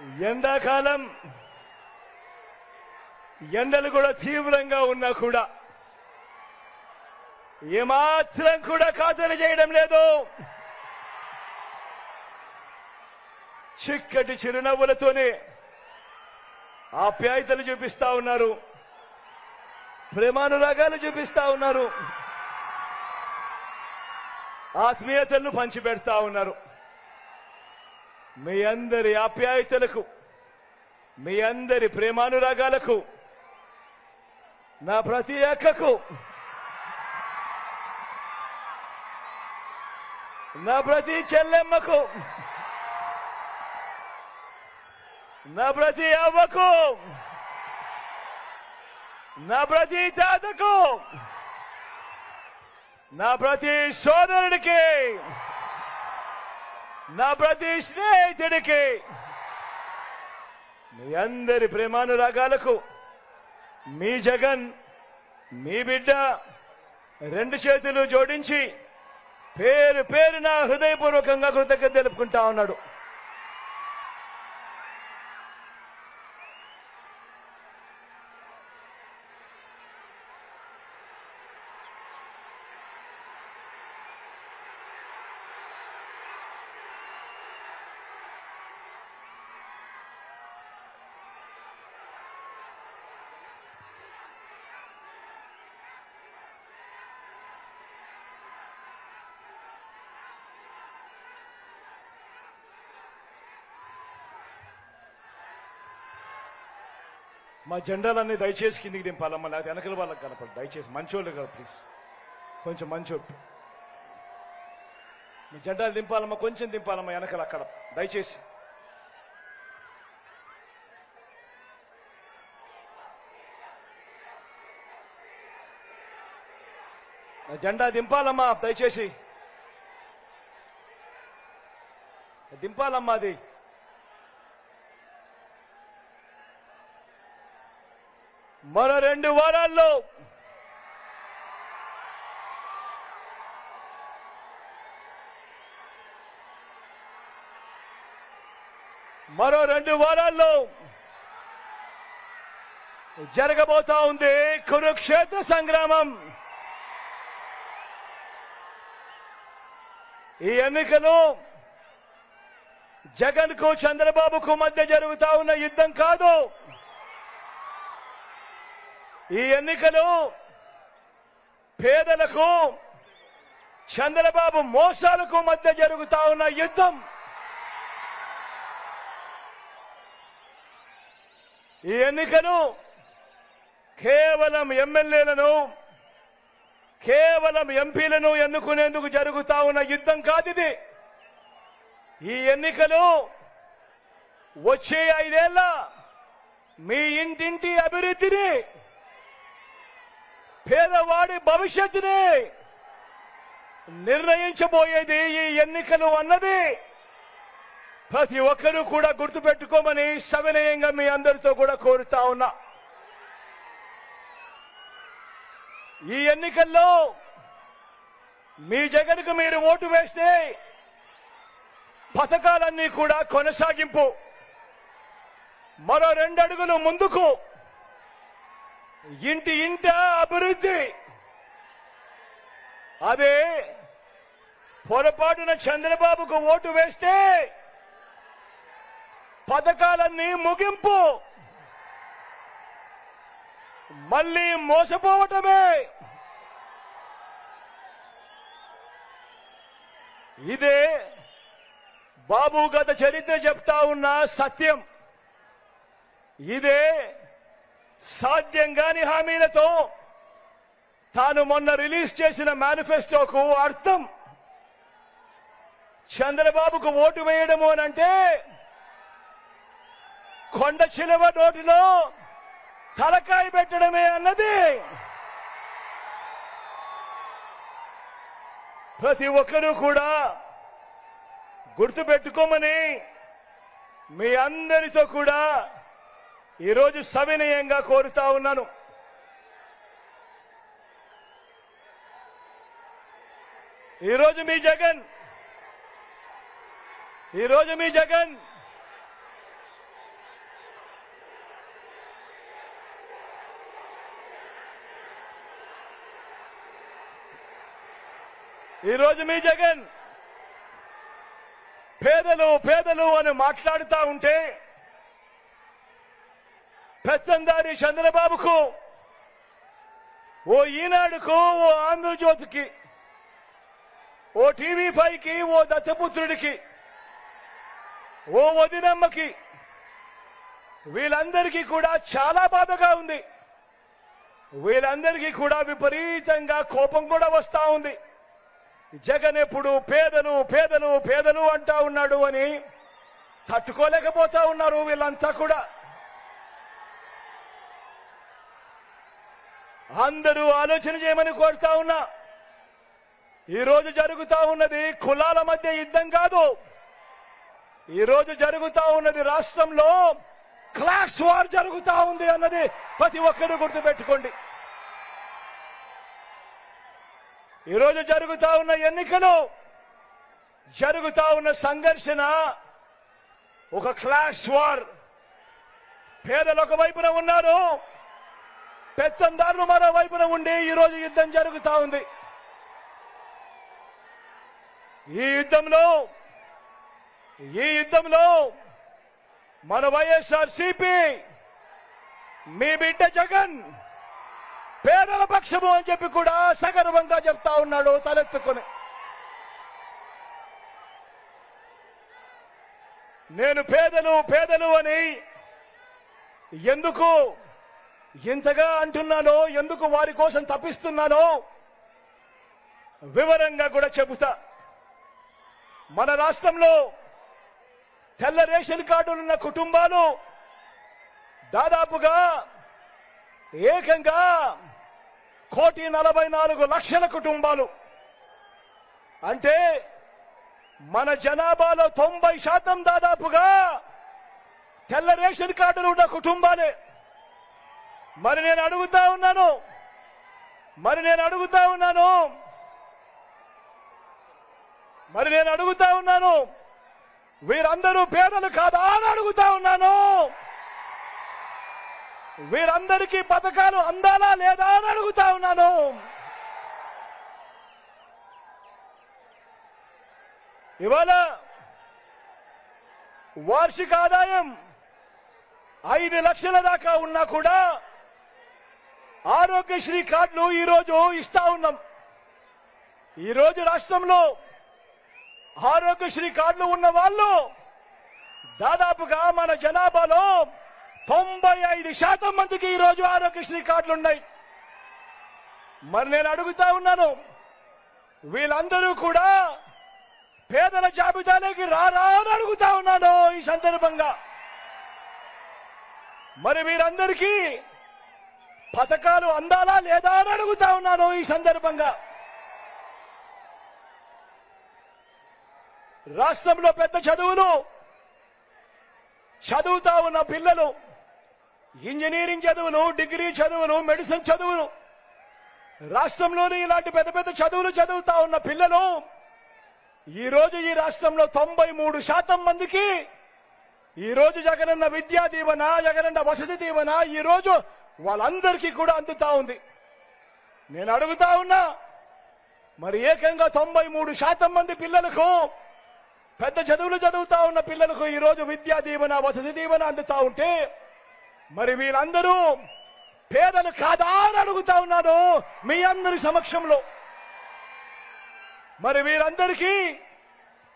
ఎండాకాలం ఎండలు కూడా తీవ్రంగా ఉన్నా కూడా ఏమాత్రం కూడా ఖాతరు చేయడం లేదు. చిక్కటి చిరునవ్వులతోనే ఆప్యాయతలు చూపిస్తా ఉన్నారు. ప్రేమానురాగాలు చూపిస్తా ఉన్నారు. ఆత్మీయతలను పంచిపెడతా ఉన్నారు. మీ అందరి ఆప్యాయతలకు మీ అందరి ప్రేమానురాగాలకు నా ప్రతి అక్కకు నా ప్రతి చెల్లెమ్మకు నా ప్రతి అవ్వకు నా ప్రతి తాతకు నా ప్రతి సోదరుడికి నా ప్రతి స్నేహితుడికి మీ అందరి ప్రేమానురాగాలకు మీ జగన్ మీ బిడ్డ రెండు చేతులు జోడించి పేరు పేరున హృదయపూర్వకంగా కృతజ్ఞత తెలుపుకుంటా ఉన్నాడు. మా జెండాలన్నీ దయచేసి కిందికి దింపాలమ్మా లేకపోతే వెనకల వాళ్ళకి కనపడదు. దయచేసి మంచోళ్ళు కదా ప్లీజ్ కొంచెం మంచోళ్ళు. మీ జెండాలు దింపాలమ్మా కొంచెం దింపాలమ్మా వెనకలు అక్కడ. దయచేసి. జెండా దింపాలమ్మా దయచేసి. దింపాలమ్మా అది. మరో రెండు వారాల్లో మరో రెండు వారాల్లో జరగబోతా ఉంది కురుక్షేత్ర సంగ్రామం. ఈ ఎన్నికలు జగన్కు చంద్రబాబుకు మధ్య జరుగుతా ఉన్న యుద్ధం కాదు. ఈ ఎన్నికలు పేదలకు చంద్రబాబు మోసాలకు మధ్య జరుగుతా ఉన్న యుద్ధం. ఈ ఎన్నికలు కేవలం ఎమ్మెల్యేలను కేవలం ఎంపీలను ఎన్నుకునేందుకు జరుగుతా ఉన్న యుద్ధం కాదు ఇది ఈ ఎన్నికలు వచ్చే ఐదేళ్ళ మీ ఇంటింటి అభివృద్ధిని పేదవాడి భవిష్యత్తుని నిర్ణయించబోయేది ఈ ఎన్నికలు అన్నది ప్రతి ఒక్కరూ కూడా గుర్తుపెట్టుకోమని సవినయంగా మీ అందరితో కూడా కోరుతా ఉన్నా. ఈ ఎన్నికల్లో మీ జగన్కు మీరు ఓటు వేస్తే పథకాలన్నీ కూడా కొనసాగింపు. మరో రెండు అడుగులు ముందుకు ఇంటి ఇంట అభివృద్ధి. అది పొరపాటున చంద్రబాబుకు ఓటు వేస్తే పథకాలన్నీ ముగింపు. మళ్ళీ మోసపోవటమే. ఇదే బాబు గత చరిత్ర చెప్తా ఉన్న సత్యం. ఇదే సాధ్యం కాని హామీలతో తాను మొన్న రిలీజ్ చేసిన మేనిఫెస్టోకు అర్థం. చంద్రబాబుకు ఓటు వేయడము అనంటే కొండ చిలవ నోటిలో తలకాయ పెట్టడమే అన్నది. ప్రతి ఒక్కరూ కూడా గుర్తుపెట్టుకోమని మీ అందరితో కూడా ఈరోజు సవినయంగా కోరుతా ఉన్నాను. ఈరోజు మీ జగన్. ఈరోజు మీ జగన్. ఈరోజు మీ జగన్. పేదలు పేదలు అని మాట్లాడుతూ ఉంటే పెత్తందారి చంద్రబాబుకు ఓ ఈనాడుకు ఓ ఆంధ్రజ్యోతికి ఓ టీవీ ఫైవ్కి ఓ దత్తపుత్రుడికి ఓ వదినమ్మకి వీళ్ళందరికీ కూడా చాలా బాధగా ఉంది. వీళ్ళందరికీ కూడా విపరీతంగా కోపం కూడా వస్తా ఉంది. జగన్ ఎప్పుడు పేదలు పేదలు పేదలు అంటా ఉన్నాడు అని తట్టుకోలేకపోతా ఉన్నారు వీళ్ళంతా కూడా. అందరూ ఆలోచన చేయమని కోరుతా ఉన్నా. ఈరోజు జరుగుతూ జరుగుతా ఉన్నది కులాల మధ్య యుద్ధం కాదు. ఈ రోజు జరుగుతా ఉన్నది రాష్ట్రంలో క్లాస్ వార్ జరుగుతా ఉంది అన్నది ప్రతి ఒక్కరు గుర్తుపెట్టుకోండి. ఈరోజు జరుగుతా ఉన్న ఎన్నికలు జరుగుతా ఉన్న సంఘర్షణ ఒక క్లాస్ వార్. పేదలు ఒక వైపున ఉన్నారు. పెత్తందారులు మరో వైపున ఉండి ఈరోజు యుద్ధం జరుగుతా ఉంది. ఈ యుద్ధంలో ఈ యుద్ధంలో మన వైఎస్ఆర్ సిపి మీ బిడ్డ జగన్ పేదల పక్షము అని చెప్పి కూడా సగర్వంగా చెప్తా ఉన్నాడు తలెత్తుకొని. నేను పేదలు పేదలు అని ఎందుకు ఎంతగా అంటున్నానో ఎందుకు వారి కోసం తప్పిస్తున్నానో వివరంగా కూడా చెబుతా. మన రాష్ట్రంలో తెల్ల రేషన్ కార్డులున్న కుటుంబాలు దాదాపుగా ఏకంగా కోటి నలభై నాలుగు లక్షల కుటుంబాలు. అంటే మన జనాభాలో తొంభై శాతం దాదాపుగా తెల్ల రేషన్ కార్డులు ఉన్న కుటుంబాలే. మరి నేను అడుగుతా ఉన్నాను. మరి నేను అడుగుతా ఉన్నాను. మరి నేను అడుగుతా ఉన్నాను. వీరందరూ పేదలు కాదా అని అడుగుతా ఉన్నాను. వీరందరికీ పథకాలు అందాలా లేదా అని అడుగుతా ఉన్నాను. ఇవాళ వార్షిక ఆదాయం ఐదు లక్షల దాకా ఉన్నా కూడా ఆరోగ్యశ్రీ కార్డులు ఈరోజు ఇస్తా ఉన్నాం. ఈరోజు రాష్ట్రంలో ఆరోగ్యశ్రీ కార్డులు ఉన్న వాళ్ళు దాదాపుగా మన జనాభాలో తొంభై ఐదు శాతం మందికి ఈరోజు ఆరోగ్యశ్రీ కార్డులు ఉన్నాయి. మరి నేను అడుగుతా ఉన్నాను వీళ్ళందరూ కూడా పేదల జాబితాలోకి రారా అని అడుగుతా ఉన్నాను ఈ సందర్భంగా. మరి వీరందరికీ పథకాలు అందాలా లేదా అని అడుగుతా ఉన్నాను ఈ సందర్భంగా. రాష్ట్రంలో పెద్ద చదువులు చదువుతా ఉన్న పిల్లలు ఇంజనీరింగ్ చదువులు డిగ్రీ చదువులు మెడిసిన్ చదువులు రాష్ట్రంలోని ఇలాంటి పెద్ద పెద్ద చదువులు చదువుతా ఉన్న పిల్లలు ఈ రోజు ఈ రాష్ట్రంలో తొంభై మూడు శాతం మందికి ఈ రోజు జగనన్న విద్యా దీవెన జగనన్న వసతి దీవెన ఈ రోజు వాళ్ళందరికీ కూడా అందుతా ఉంది. నేను అడుగుతా ఉన్నా మరి ఏకంగా తొంభై మూడు శాతం మంది పిల్లలకు పెద్ద చదువులు చదువుతా ఉన్న పిల్లలకు ఈరోజు విద్యా దీవెన వసతి దీవెన అందుతా ఉంటే మరి వీళ్ళందరూ పేదలు కాదా అని అడుగుతా ఉన్నాను మీ అందరి సమక్షంలో. మరి వీరందరికీ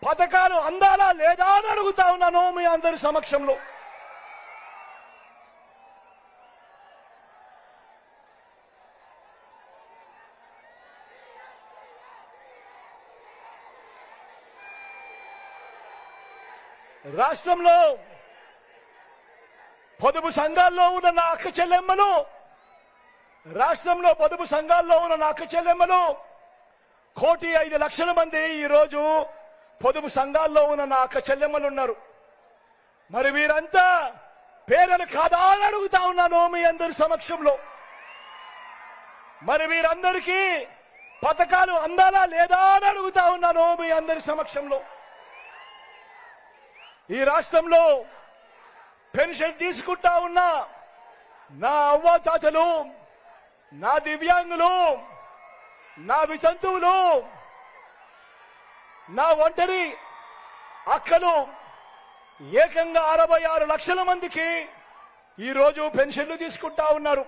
పథకాలు అందాలా లేదా అని అడుగుతా ఉన్నాను మీ అందరి సమక్షంలో. రాష్ట్రంలో పొదుపు సంఘాల్లో ఉన్న నా అక్క చెల్లెమ్మలు రాష్ట్రంలో పొదుపు సంఘాల్లో ఉన్న నా అక్క చెల్లెమ్మలు కోటి ఐదు లక్షల మంది ఈ రోజు పొదుపు సంఘాల్లో ఉన్న నా అక్క చెల్లెమ్మలు ఉన్నారు. మరి వీరంతా పేదలు కాదా అని అడుగుతా ఉన్నాను మీ అందరి సమక్షంలో. మరి వీరందరికీ పథకాలు అందాలా లేదా అని అడుగుతా ఉన్నాను మీ అందరి సమక్షంలో. ఈ రాష్ట్రంలో పెన్షన్ తీసుకుంటా ఉన్నా నా అవ్వాతాతలు నా దివ్యాంగులు నా వితంతువులు నా ఒంటరి అక్కలు ఏకంగా అరవై ఆరు లక్షల మందికి ఈరోజు పెన్షన్లు తీసుకుంటా ఉన్నారు.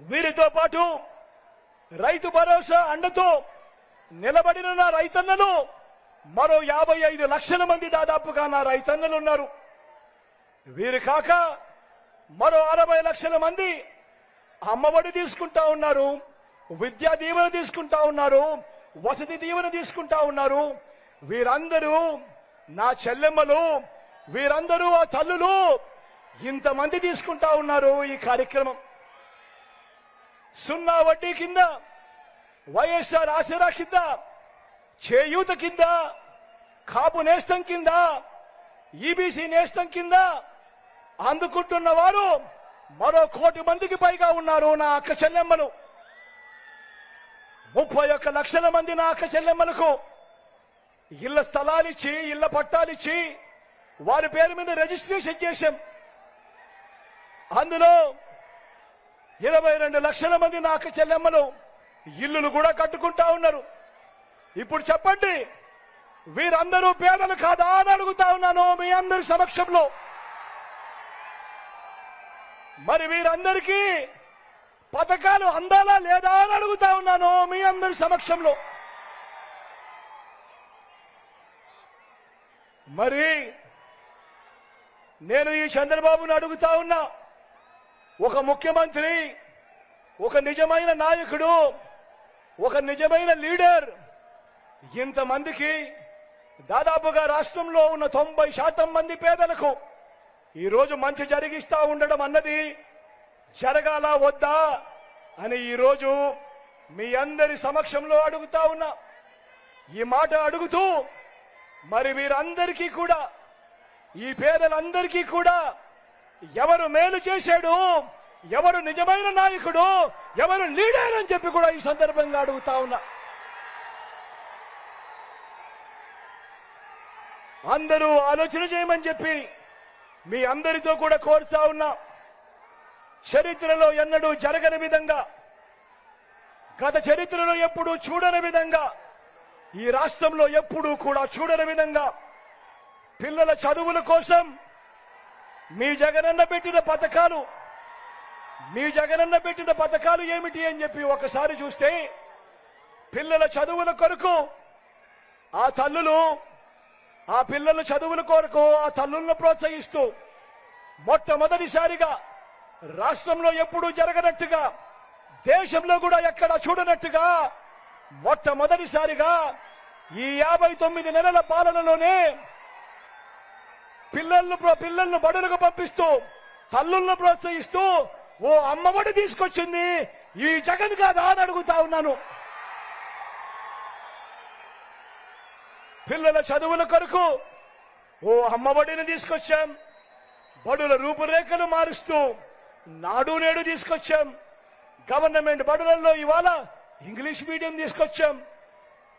వీరితో పాటు రైతు భరోసా అండతో నిలబడిన నా రైతన్నలు మరో యాభై ఐదు లక్షల మంది దాదాపుగా నా రైతన్నలు ఉన్నారు. వీరు కాక మరో అరవై లక్షల మంది అమ్మఒడి తీసుకుంటా ఉన్నారు విద్యా దీవెన తీసుకుంటా ఉన్నారు వసతి దీవెన తీసుకుంటా ఉన్నారు. వీరందరూ నా చెల్లెమ్మలు వీరందరూ ఆ తల్లులు ఇంతమంది తీసుకుంటా ఉన్నారు ఈ కార్యక్రమం. సున్నా వడ్డీ కింద వైఎస్ఆర్ ఆసరా కింద చేయూత కింద కాపు నేస్తం కింద ఈబీసీ నేస్తం కింద అందుకుంటున్న వారు మరో కోటి మందికి పైగా ఉన్నారు నా అక్క చెల్లెమ్మలు. ముప్పై ఒక్క లక్షల మంది నా అక్క చెల్లెమ్మలకు ఇళ్ళ స్థలాలిచ్చి ఇళ్ళ పట్టాలిచ్చి వారి పేరు మీద రిజిస్ట్రేషన్ చేశాం. అందులో ఇరవై రెండు లక్షల మంది నాకు చెల్లెమ్మలు ఇల్లులు కూడా కట్టుకుంటా ఉన్నారు. ఇప్పుడు చెప్పండి. వీరందరూ పేదలు కాదా అని అడుగుతా ఉన్నాను మీ అందరి సమక్షంలో. మరి వీరందరికీ పథకాలు అందాలా లేదా అని అడుగుతా ఉన్నాను మీ అందరి సమక్షంలో. మరి నేను ఈ చంద్రబాబును అడుగుతా ఉన్నా. ఒక ముఖ్యమంత్రి ఒక నిజమైన నాయకుడు ఒక నిజమైన లీడర్ ఇంతమందికి దాదాపుగా రాష్ట్రంలో ఉన్న తొంభై శాతం మంది పేదలకు ఈ రోజు మంచి జరిగిస్తా ఉండడం అన్నది జరగాల వద్దా అని ఈ రోజు మీ అందరి సమక్షంలో అడుగుతా ఉన్నా. ఈ మాట అడుగుతూ మరి వీరందరికీ కూడా ఈ పేదలందరికీ కూడా ఎవరు మేలు చేశాడు ఎవరు నిజమైన నాయకుడు ఎవరు లీడర్ అని చెప్పి కూడా ఈ సందర్భంగా అడుగుతా ఉన్నా. అందరూ ఆలోచన చేయమని చెప్పి మీ అందరితో కూడా కోరుతా ఉన్నా. చరిత్రలో ఎన్నడూ జరగని విధంగా గత చరిత్రలో ఎప్పుడూ చూడని విధంగా ఈ రాష్ట్రంలో ఎప్పుడూ కూడా చూడని విధంగా పిల్లల చదువుల కోసం మీ జగనన్న పెట్టిన పథకాలు మీ జగనన్న పెట్టిన పథకాలు ఏమిటి అని చెప్పి ఒకసారి చూస్తే పిల్లల చదువుల కొరకు ఆ తల్లులు ఆ పిల్లల చదువుల కొరకు ఆ తల్లులను ప్రోత్సహిస్తూ మొట్టమొదటిసారిగా రాష్ట్రంలో ఎప్పుడూ జరగనట్టుగా దేశంలో కూడా ఎక్కడ చూడనట్టుగా మొట్టమొదటిసారిగా ఈ యాభై తొమ్మిది నెలల పాలనలోనే పిల్లలను పిల్లలను బడులకు పంపిస్తూ తల్లులను ప్రోత్సహిస్తూ ఓ అమ్మఒడి తీసుకొచ్చింది. ఈ జగన్ కాదా అని అడుగుతా ఉన్నాను. పిల్లల చదువుల కొరకు ఓ అమ్మఒడిని తీసుకొచ్చాం. బడుల రూపురేఖలు మారుస్తూ నాడు నేడు తీసుకొచ్చాం. గవర్నమెంట్ బడులలో ఇవాళ ఇంగ్లీష్ మీడియం తీసుకొచ్చాం.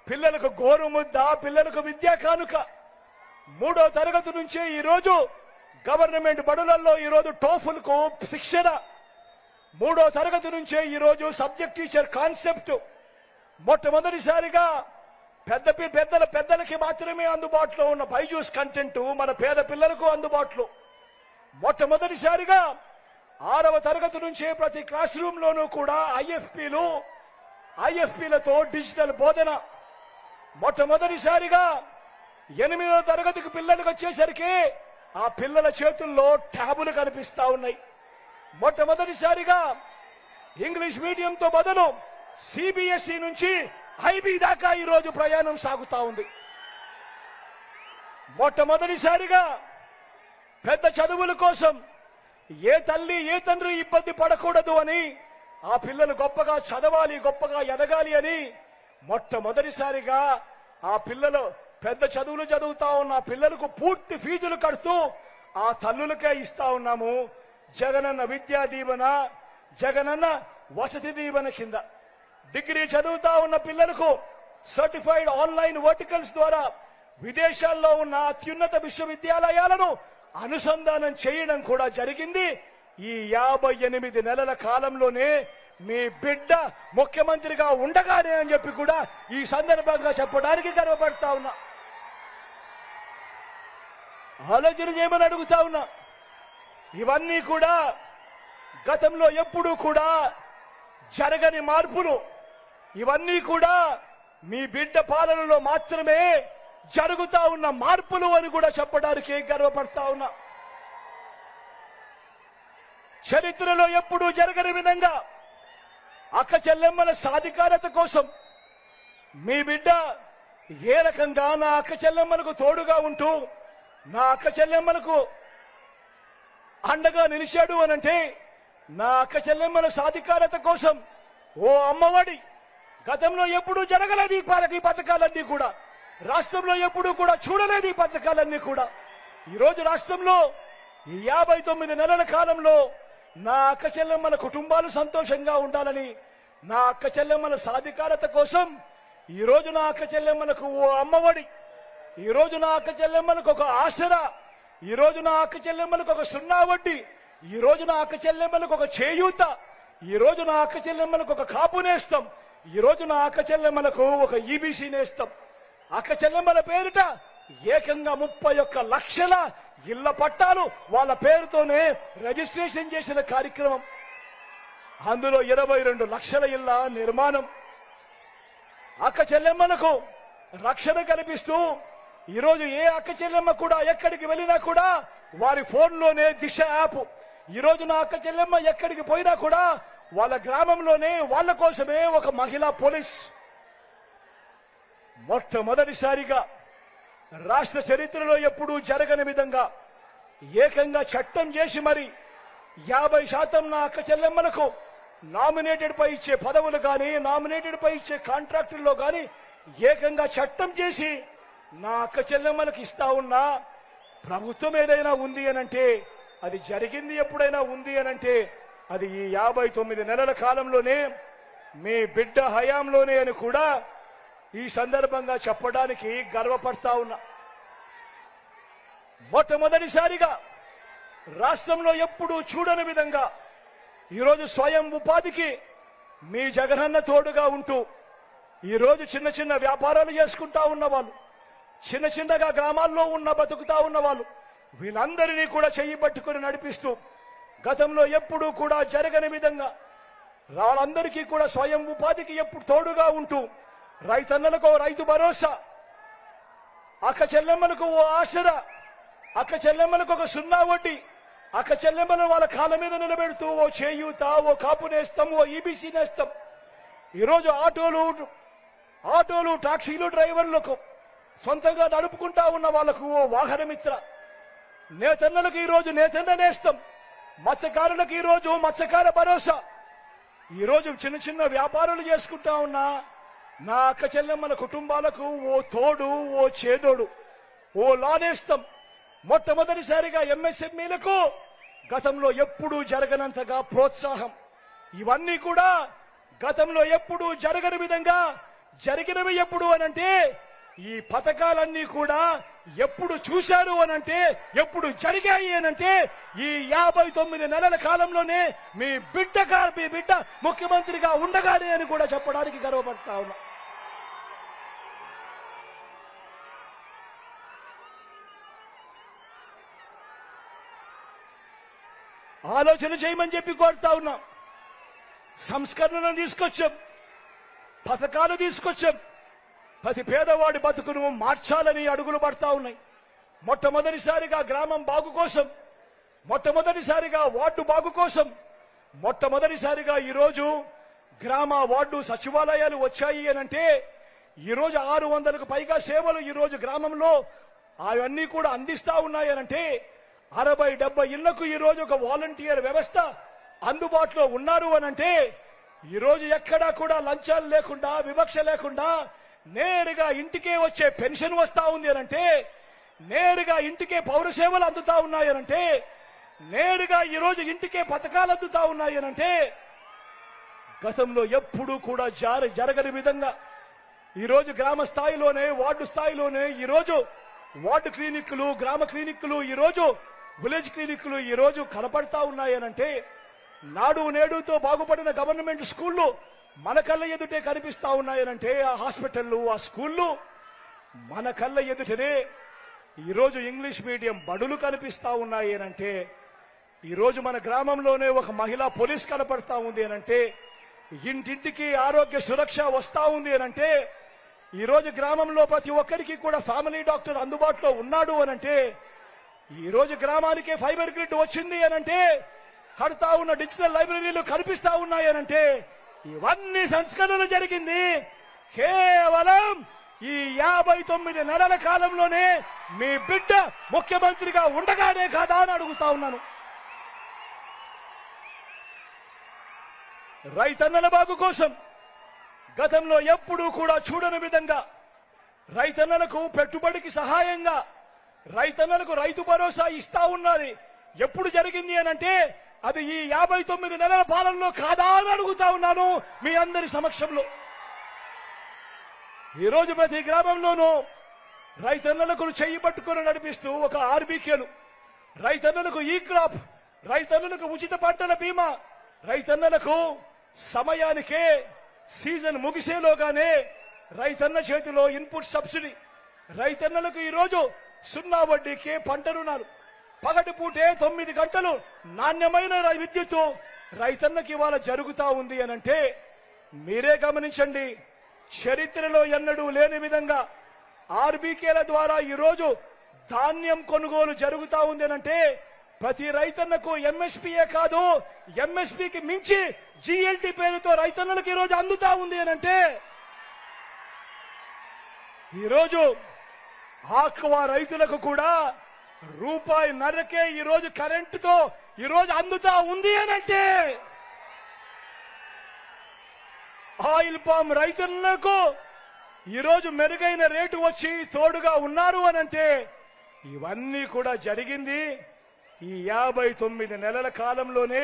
పిల్లలకు గోరు ముద్ద పిల్లలకు విద్యా కానుక. మూడో తరగతి నుంచే ఈరోజు గవర్నమెంట్ బడులలో ఈరోజు టోఫుల్కు శిక్షణ. మూడో తరగతి నుంచే ఈరోజు సబ్జెక్ట్ టీచర్ కాన్సెప్ట్. మొట్టమొదటిసారిగా పెద్ద పెద్దల పెద్దలకి మాత్రమే అందుబాటులో ఉన్న బైజూస్ కంటెంట్ మన పేద పిల్లలకు అందుబాటులో. మొట్టమొదటిసారిగా ఆరవ తరగతి నుంచే ప్రతి క్లాస్ రూమ్ లోనూ కూడా ఐఎఫ్పీలు ఐఎఫ్పీలతో డిజిటల్ బోధన. మొట్టమొదటిసారిగా ఎనిమిదవ తరగతికి పిల్లలకు వచ్చేసరికి ఆ పిల్లల చేతుల్లో ట్యాబులు కనిపిస్తా ఉన్నాయి. మొట్టమొదటిసారిగా ఇంగ్లీష్ మీడియంతో మొదలు సిబిఎస్ఈ నుంచి హైబీ దాకా ఈ రోజు ప్రయాణం సాగుతా ఉంది. మొట్టమొదటిసారిగా పెద్ద చదువుల కోసం ఏ తల్లి ఏ తండ్రి ఇబ్బంది పడకూడదు అని ఆ పిల్లలు గొప్పగా చదవాలి గొప్పగా ఎదగాలి అని మొట్టమొదటిసారిగా ఆ పిల్లలు పెద్ద చదువులు చదువుతా ఉన్న పిల్లలకు పూర్తి ఫీజులు కడుతూ ఆ తల్లులకే ఇస్తా ఉన్నాము. జగనన్న విద్యా దీవెన జగనన్న వసతి దీవెన కింద. డిగ్రీ చదువుతా ఉన్న పిల్లలకు సర్టిఫైడ్ ఆన్లైన్ వర్టికల్స్ ద్వారా విదేశాల్లో ఉన్న అత్యున్నత విశ్వవిద్యాలయాలను అనుసంధానం చేయడం కూడా జరిగింది. ఈ యాభై ఎనిమిది నెలల కాలంలోనే మీ బిడ్డ ముఖ్యమంత్రిగా ఉండగానే అని చెప్పి కూడా ఈ సందర్భంగా చెప్పడానికి గర్వపడతా ఉన్నా. ఆలోచన చేయమని అడుగుతా ఉన్నా. ఇవన్నీ కూడా గతంలో ఎప్పుడూ కూడా జరగని మార్పులు. ఇవన్నీ కూడా మీ బిడ్డ పాలనలో మాత్రమే జరుగుతా ఉన్న మార్పులు అని కూడా చెప్పడానికి గర్వపడతా ఉన్నా. చరిత్రలో ఎప్పుడూ జరగని విధంగా అక్క చెల్లెమ్మల సాధికారత కోసం మీ బిడ్డ ఏ రకంగా నా అక్క చెల్లెమ్మలకు తోడుగా ఉంటూ నా అక్క చెల్లెమ్మలకు అండగా నిలిచాడు అనంటే నా అక్క చెల్లెమ్మల సాధికారత కోసం ఓ అమ్మఒడి గతంలో ఎప్పుడూ జరగలేదు ఈ పాలక ఈ పథకాలన్నీ కూడా. రాష్ట్రంలో ఎప్పుడూ కూడా చూడలేదు ఈ పథకాలన్నీ కూడా. ఈరోజు రాష్ట్రంలో ఈ యాభై తొమ్మిది నెలల కాలంలో నా అక్క చెల్లెమ్మల కుటుంబాలు సంతోషంగా ఉండాలని నా అక్క చెల్లెమ్మల సాధికారత కోసం ఈ నా అక్క చెల్లెమ్మలకు ఓ అమ్మఒడి ఈ రోజు నా అక్క చెల్లెమ్మలకు ఒక ఆసరా ఈ రోజు నా అక్క చెల్లెమ్మలకు ఒక సున్నా వడ్డీ ఈ నా అక్క చెల్లెమ్మలకు ఒక చేయూత ఈ నా అక్క చెల్లెమ్మలకు ఒక కాపునేస్తాం ఈ రోజున నా అక్క చెల్లెమ్మలకు ఒక ఈబీసీ నేస్తం. అక్క చెల్లెమ్మల పేరిట ఏకంగా ముప్పై ఒక్క లక్షల ఇళ్ళ పట్టాలు వాళ్ళ పేరుతోనే రిజిస్ట్రేషన్ చేసిన కార్యక్రమం. అందులో ఇరవై రెండు లక్షల ఇళ్ళ నిర్మాణం. అక్క చెల్లెమ్మలకు రక్షణ కల్పిస్తూ ఈరోజు ఏ అక్క చెల్లెమ్మ కూడా ఎక్కడికి వెళ్ళినా కూడా వారి ఫోన్లోనే దిశ యాప్. ఈ రోజు నా అక్క చెల్లెమ్మ ఎక్కడికి పోయినా కూడా వాళ్ళ గ్రామంలోనే వాళ్ళ కోసమే ఒక మహిళా పోలీస్ మొట్టమొదటిసారిగా రాష్ట్ర చరిత్రలో ఎప్పుడూ జరగని విధంగా ఏకంగా చట్టం చేసి మరి యాభై శాతం నా అక్క చెల్లెమ్మలకు నామినేటెడ్ పై ఇచ్చే పదవులు కానీ నామినేటెడ్ పై ఇచ్చే కాంట్రాక్టుల్లో కానీ ఏకంగా చట్టం చేసి నా అక్క చెల్లెమ్మలకు ఇస్తా ఉన్నా ప్రభుత్వం ఏదైనా ఉంది అనంటే అది జరిగింది ఎప్పుడైనా ఉంది అనంటే అది ఈ యాభై తొమ్మిది నెలల కాలంలోనే మీ బిడ్డ హయాంలోనే అని కూడా ఈ సందర్భంగా చెప్పడానికి గర్వపడతా ఉన్నా. మొట్టమొదటిసారిగా రాష్ట్రంలో ఎప్పుడూ చూడని విధంగా ఈరోజు స్వయం ఉపాధికి మీ జగనన్న తోడుగా ఉంటూ ఈరోజు చిన్న చిన్న వ్యాపారాలు చేసుకుంటా ఉన్నవాళ్ళు చిన్న చిన్నగా గ్రామాల్లో ఉన్న బతుకుతా ఉన్నవాళ్ళు వీళ్ళందరినీ కూడా చెయ్యి పట్టుకుని నడిపిస్తూ గతంలో ఎప్పుడూ కూడా జరగని విధంగా వాళ్ళందరికీ కూడా స్వయం ఉపాధికి ఎప్పుడు తోడుగా ఉంటూ రైతన్నలకు రైతు భరోసా అక్క చెల్లెమ్మలకు ఓ ఆసరా అక్క చెల్లెమ్మలకు ఒక సున్నా వడ్డీ అక్క చెల్లెమ్మలను వాళ్ళ కాళ్ళ మీద నిలబెడుతూ ఓ చేయూత ఓ కాపు నేస్తాం ఓ ఈబీసీ నేస్తాం. ఈరోజు ఆటోలు ఆటోలు టాక్సీలు డ్రైవర్లకు సొంతంగా నడుపుకుంటా ఉన్న వాళ్ళకు ఓ వాహనమిత్ర. నేతన్నలకు ఈరోజు నేతన్న నేస్తాం. మత్స్యకారులకు ఈరోజు మత్స్యకార భరోసా. ఈరోజు చిన్న చిన్న వ్యాపారాలు చేసుకుంటా ఉన్నా నా అక్క చెల్లెమ్మల కుటుంబాలకు ఓ తోడు ఓ చేదోడు ఓ లానేస్తాం మొట్టమొదటిసారిగా ఎంఎస్ఎంఈలకు గతంలో ఎప్పుడూ జరగనంతగా ప్రోత్సాహం. ఇవన్నీ కూడా గతంలో ఎప్పుడూ జరగని విధంగా జరిగినవి ఎప్పుడు అనంటే ఈ పథకాలన్నీ కూడా ఎప్పుడు చూశారు అనంటే ఎప్పుడు జరిగాయి అనంటే ఈ యాభై తొమ్మిది నెలల కాలంలోనే మీ బిడ్డ మీ బిడ్డ ముఖ్యమంత్రిగా ఉండగానే అని కూడా చెప్పడానికి గర్వపడతా ఉన్నా. ఆలోచన చేయమని చెప్పి కోరుతా ఉన్నాం. సంస్కరణలను తీసుకొచ్చాం. పథకాలు తీసుకొచ్చాం. ప్రతి పేదవాడి బతుకును మార్చాలని అడుగులు పడతా ఉన్నాయి. మొట్టమొదటిసారిగా గ్రామం బాగు కోసం మొట్టమొదటిసారిగా వార్డు బాగు కోసం మొట్టమొదటిసారిగా ఈరోజు గ్రామ వార్డు సచివాలయాలు వచ్చాయి అనంటే ఈరోజు ఆరు వందలకు పైగా సేవలు ఈరోజు గ్రామంలో అవన్నీ కూడా అందిస్తా ఉన్నాయనంటే అరవై డెబ్బై ఇళ్ళకు ఈరోజు ఒక వాలంటీర్ వ్యవస్థ అందుబాటులో ఉన్నారు అనంటే ఈరోజు ఎక్కడా కూడా లంచాలు లేకుండా వివక్ష లేకుండా నేరుగా ఇంటికే వచ్చే పెన్షన్ వస్తా ఉంది అనంటే నేరుగా ఇంటికే పౌర సేవలు అందుతా ఉన్నాయనంటే నేరుగా ఈరోజు ఇంటికే పథకాలు అందుతా ఉన్నాయనంటే గతంలో ఎప్పుడూ కూడా జార జరగని విధంగా ఈరోజు గ్రామ స్థాయిలోనే వార్డు స్థాయిలోనే ఈరోజు వార్డు క్లినిక్లు గ్రామ క్లినిక్లు ఈరోజు విలేజ్ క్లినిక్లు ఈరోజు కనపడతా ఉన్నాయనంటే నాడు నేడుతో బాగుపడిన గవర్నమెంట్ స్కూళ్ళు మన కళ్ళ ఎదుటే కనిపిస్తా ఉన్నాయనంటే ఆ హాస్పిటళ్ళు ఆ స్కూళ్ళు మన కళ్ళ ఎదుటనే ఈరోజు ఇంగ్లీష్ మీడియం బడులు కనిపిస్తా ఉన్నాయి అనంటే ఈరోజు మన గ్రామంలోనే ఒక మహిళా పోలీస్ కనపడతా ఉంది అనంటే ఇంటింటికి ఆరోగ్య సురక్ష వస్తా ఉంది అనంటే ఈరోజు గ్రామంలో ప్రతి ఒక్కరికి కూడా ఫ్యామిలీ డాక్టర్ అందుబాటులో ఉన్నాడు అనంటే ఈరోజు గ్రామానికే ఫైబర్ గ్రిడ్ వచ్చింది అనంటే కడతా ఉన్న డిజిటల్ లైబ్రరీలు కనిపిస్తా ఉన్నాయి అనంటే ఇవన్నీ సంస్కరణలు జరిగింది. కేవలం ఈ యాభై తొమ్మిది నెలల కాలంలోనే మీ బిడ్డ ముఖ్యమంత్రిగా ఉండగానే కాదా అని అడుగుతా ఉన్నాను. రైతన్నల బాగు కోసం గతంలో ఎప్పుడూ కూడా చూడని విధంగా రైతన్నలకు పెట్టుబడికి సహాయంగా రైతన్నలకు రైతు భరోసా ఇస్తా ఉన్నది. ఎప్పుడు జరిగింది అని అంటే అది ఈ యాభై తొమ్మిది నెలల పాలనలో కాదా అని అడుగుతా ఉన్నాను మీ అందరి సమక్షంలో. ఈ రోజు ప్రతి గ్రామంలోనూ రైతన్నలకు చెయ్యి పట్టుకొని నడిపిస్తూ ఒక ఆర్బీకేలు రైతన్నలకు ఈ క్రాప్ రైతన్నలకు ఉచిత పంటల బీమా రైతన్నలకు సమయానికే సీజన్ ముగిసేలోగానే రైతన్న చేతిలో ఇన్పుట్ సబ్సిడీ రైతన్నలకు ఈరోజు సున్నా వడ్డీకే పంట రుణాలు. పగటి పూటే తొమ్మిది గంటలు నాణ్యమైన విద్యుత్తు రైతన్నకి ఇవాళ జరుగుతా ఉంది అనంటే మీరే గమనించండి చరిత్రలో ఎన్నడూ లేని విధంగా ఆర్బీకేల ద్వారా ఈరోజు ధాన్యం కొనుగోలు జరుగుతా ఉంది అంటే ప్రతి రైతన్నకు ఎంఎస్పీయే కాదు ఎంఎస్పీకి మించి జిఎల్టీ పేరుతో రైతన్నలకు ఈ రోజు అందుతా ఉంది అంటే ఈరోజు ఆక్వా రైతులకు కూడా రూపాయి నరకే ఈ రోజు కరెంటుతో ఈ రోజు అందుతా ఉంది అనంటే ఆయిల్ పామ్ రైతులకు ఈరోజు మెరుగైన రేటు వచ్చి తోడుగా ఉన్నారు అనంటే ఇవన్నీ కూడా జరిగింది. ఈ యాభై తొమ్మిది నెలల కాలంలోనే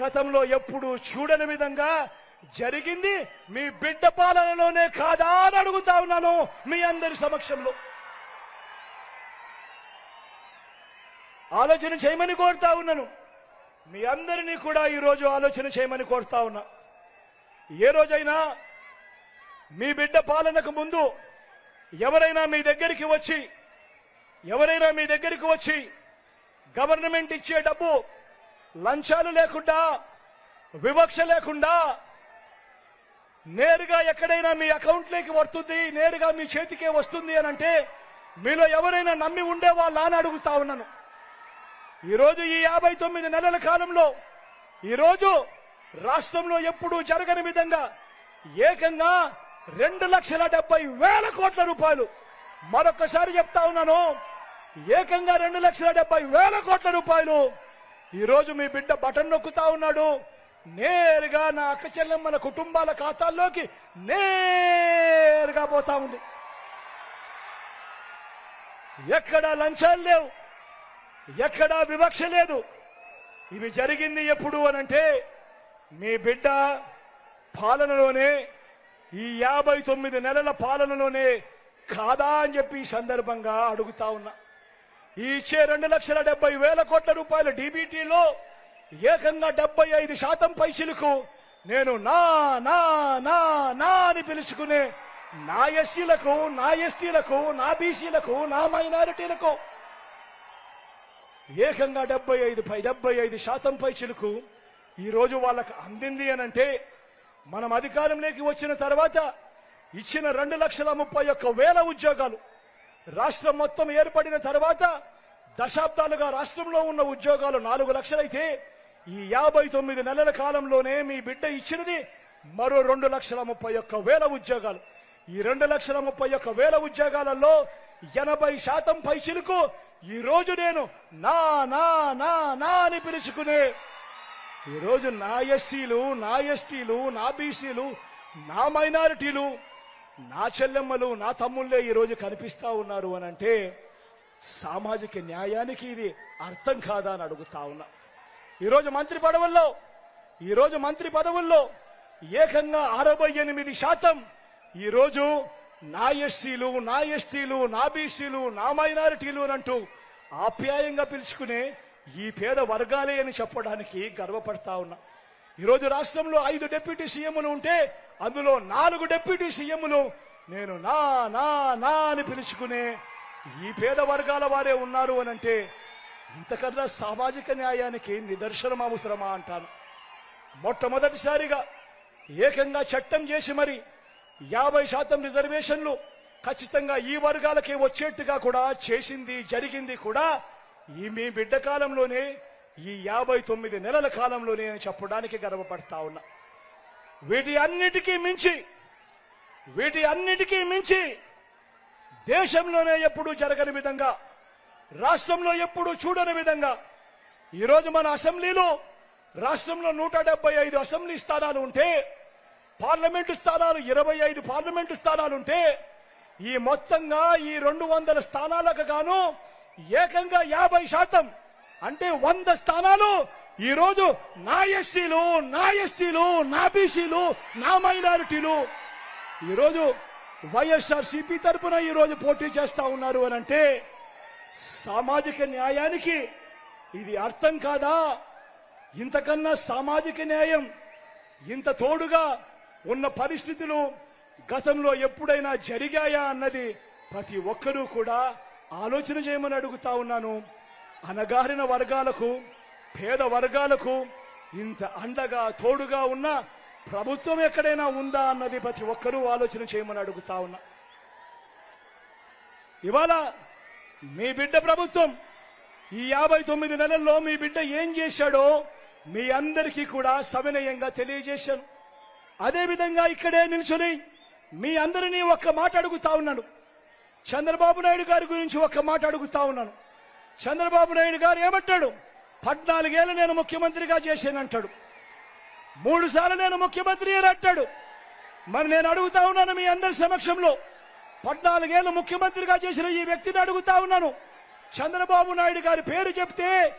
గతంలో ఎప్పుడు చూడని విధంగా జరిగింది. మీ బిడ్డ పాలనలోనే కాదా అని అడుగుతా ఉన్నాను మీ అందరి సమక్షంలో. ఆలోచన చేయమని కోరుతా ఉన్నాను. మీ అందరినీ కూడా ఈరోజు ఆలోచన చేయమని కోరుతా ఉన్నా. ఏ రోజైనా మీ బిడ్డ పాలనకు ముందు ఎవరైనా మీ దగ్గరికి వచ్చి ఎవరైనా మీ దగ్గరికి వచ్చి గవర్నమెంట్ ఇచ్చే డబ్బు లంచాలు లేకుండా వివక్ష లేకుండా నేరుగా ఎక్కడైనా మీ అకౌంట్లోకి వస్తుంది నేరుగా మీ చేతికే వస్తుంది అని అంటే మీలో ఎవరైనా నమ్మి ఉండే వాళ్ళ అని అడుగుతా ఉన్నాను. ఈరోజు ఈ యాభై తొమ్మిది నెలల కాలంలో ఈరోజు రాష్ట్రంలో ఎప్పుడూ జరగని విధంగా ఏకంగా రెండు లక్షల డెబ్బై వేల కోట్ల రూపాయలు. మరొకసారి చెప్తా ఉన్నాను. ఏకంగా రెండు లక్షల డెబ్బై వేల కోట్ల రూపాయలు ఈరోజు మీ బిడ్డ బటన్ నొక్కుతా ఉన్నాడు. నేరుగా నా అక్క చెల్లెమ్మల కుటుంబాల ఖాతాల్లోకి నేరుగా పోతా ఉంది. ఎక్కడా లంచాలు లేవు. ఎక్కడా వివక్ష లేదు. ఇవి జరిగింది ఎప్పుడు అనంటే మీ బిడ్డ పాలనలోనే ఈ యాభై తొమ్మిది నెలల పాలనలోనే కాదా అని చెప్పి ఈ సందర్భంగా అడుగుతా ఉన్నా. ఈ ఇచ్చే రెండు లక్షల డెబ్బై వేల కోట్ల రూపాయల డీబీటీలో ఏకంగా డెబ్బై ఐదు శాతం పైసలకు నేను నా నా నా నా అని పిలుచుకునే నా ఎస్సీలకు నా ఎస్టీలకు నా బీసీలకు నా మైనారిటీలకు ఏకంగా డెబ్బై ఐదు పై డెబ్బై ఐదు శాతం పై ఈ రోజు వాళ్ళకు అందింది అనంటే మనం అధికారంలోకి వచ్చిన తర్వాత ఇచ్చిన రెండు లక్షల ముప్పై ఒక్క వేల ఉద్యోగాలు రాష్ట్రం మొత్తం ఏర్పడిన తర్వాత దశాబ్దాలుగా రాష్ట్రంలో ఉన్న ఉద్యోగాలు నాలుగు లక్షలైతే ఈ యాభై తొమ్మిది నెలల కాలంలోనే మీ బిడ్డ ఇచ్చినది మరో రెండు లక్షల ముప్పై ఒక్క వేల ఉద్యోగాలు. ఈ రెండు లక్షల ముప్పై ఒక్క వేల ఉద్యోగాలలో ఎనభై శాతం పైచిలకు ఈరోజు నేను నా నా నా నా అని పిలుచుకునే ఈరోజు నా ఎస్సీలు నా ఎస్టీలు నా బీసీలు నా మైనారిటీలు నా చెల్లెమ్మలు నా తమ్ముళ్ళే ఈరోజు కనిపిస్తా ఉన్నారు అని అంటే సామాజిక న్యాయానికి ఇది అర్థం కాదా అని అడుగుతా ఉన్నా. ఈరోజు మంత్రి పదవుల్లో ఈరోజు మంత్రి పదవుల్లో ఏకంగా అరవై ఎనిమిది శాతం ఈరోజు నా ఎస్సీలు నా ఎస్టీలు నా బీసీలు నా మైనారిటీలు అని అంటూ ఆప్యాయంగా పిలుచుకునే ఈ పేద వర్గాలే అని చెప్పడానికి గర్వపడతా ఉన్నా. ఈరోజు రాష్ట్రంలో ఐదు డిప్యూటీ సీఎంలు ఉంటే అందులో నాలుగు డిప్యూటీ సీఎంలు నేను నా నా నా అని పిలుచుకునే ఈ పేద వర్గాల వారే ఉన్నారు అని అంటే ఇంతకన్నా సామాజిక న్యాయానికి నిదర్శనం అవసరమా అంటాను. మొట్టమొదటిసారిగా ఏకంగా చట్టం చేసి మరి యాభై శాతం రిజర్వేషన్లు ఖచ్చితంగా ఈ వర్గాలకే వచ్చేట్టుగా కూడా చేసింది జరిగింది కూడా ఈ మీ బిడ్డ కాలంలోనే ఈ యాభై తొమ్మిది నెలల కాలంలోనే అని చెప్పడానికి గర్వపడతా ఉన్నా. వీటి అన్నిటికీ మించి వీటి అన్నిటికీ మించి దేశంలోనే ఎప్పుడూ జరగని విధంగా రాష్ట్రంలో ఎప్పుడూ చూడని విధంగా ఈరోజు మన అసెంబ్లీలో రాష్ట్రంలో నూట డెబ్బై ఐదు అసెంబ్లీ స్థానాలు ఉంటే పార్లమెంటు స్థానాలు ఇరవై ఐదు పార్లమెంటు స్థానాలుంటే ఈ మొత్తంగా ఈ రెండు వందల స్థానాలకు గాను ఏకంగా యాభై శాతం అంటే వంద స్థానాలు ఈ రోజు నా ఎస్సీలు నా ఎస్టీలు నా బీసీలు నా మైనారిటీలు ఈరోజు వైఎస్ఆర్ సిపి తరపున ఈ రోజు పోటీ చేస్తా ఉన్నారు అని అంటే సామాజిక న్యాయానికి ఇది అర్థం కాదా? ఇంతకన్నా సామాజిక న్యాయం ఇంత తోడుగా ఉన్న పరిస్థితులు గతంలో ఎప్పుడైనా జరిగాయా అన్నది ప్రతి ఒక్కరూ కూడా ఆలోచన చేయమని అడుగుతా ఉన్నాను. అనగారిన వర్గాలకు పేద వర్గాలకు ఇంత అండగా తోడుగా ఉన్న ప్రభుత్వం ఎక్కడైనా ఉందా అన్నది ప్రతి ఒక్కరూ ఆలోచన చేయమని అడుగుతా ఉన్నా. ఇవాళ మీ బిడ్డ ప్రభుత్వం ఈ యాభై తొమ్మిది నెలల్లో మీ బిడ్డ ఏం చేశాడో మీ అందరికీ కూడా సవినయంగా తెలియజేశాను. అదేవిధంగా ఇక్కడే నిల్చుని మీ అందరినీ ఒక్క మాట అడుగుతా ఉన్నాను. చంద్రబాబు నాయుడు గారి గురించి ఒక్క మాట అడుగుతా ఉన్నాను. చంద్రబాబు నాయుడు గారు ఏమంటాడు? పద్నాలుగేళ్ళు నేను ముఖ్యమంత్రిగా చేశానంటాడు. మూడు సార్లు నేను ముఖ్యమంత్రి అంటాడు. మరి నేను అడుగుతా ఉన్నాను మీ అందరి సమక్షంలో. పద్నాలుగేళ్ళు ముఖ్యమంత్రిగా చేసిన ఈ వ్యక్తిని అడుగుతా ఉన్నాను. చంద్రబాబు నాయుడు గారి పేరు చెప్తే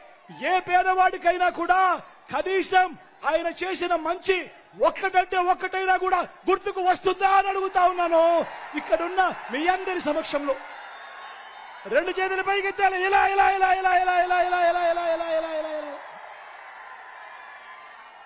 ఏ పేదవాడికైనా కూడా కనీసం ఆయన చేసిన మంచి ఒక్కటంటే ఒక్కటైనా కూడా గుర్తుకు వస్తుందా అని అడుగుతా ఉన్నాను ఇక్కడున్న మీ అందరి సమక్షంలో రెండు చేతుల పైకెత్తాలి ఇలా ఇలా ఇలా ఇలా ఇలా ఇలా ఇలా ఇలా ఇలా ఇలా ఇలా ఇలా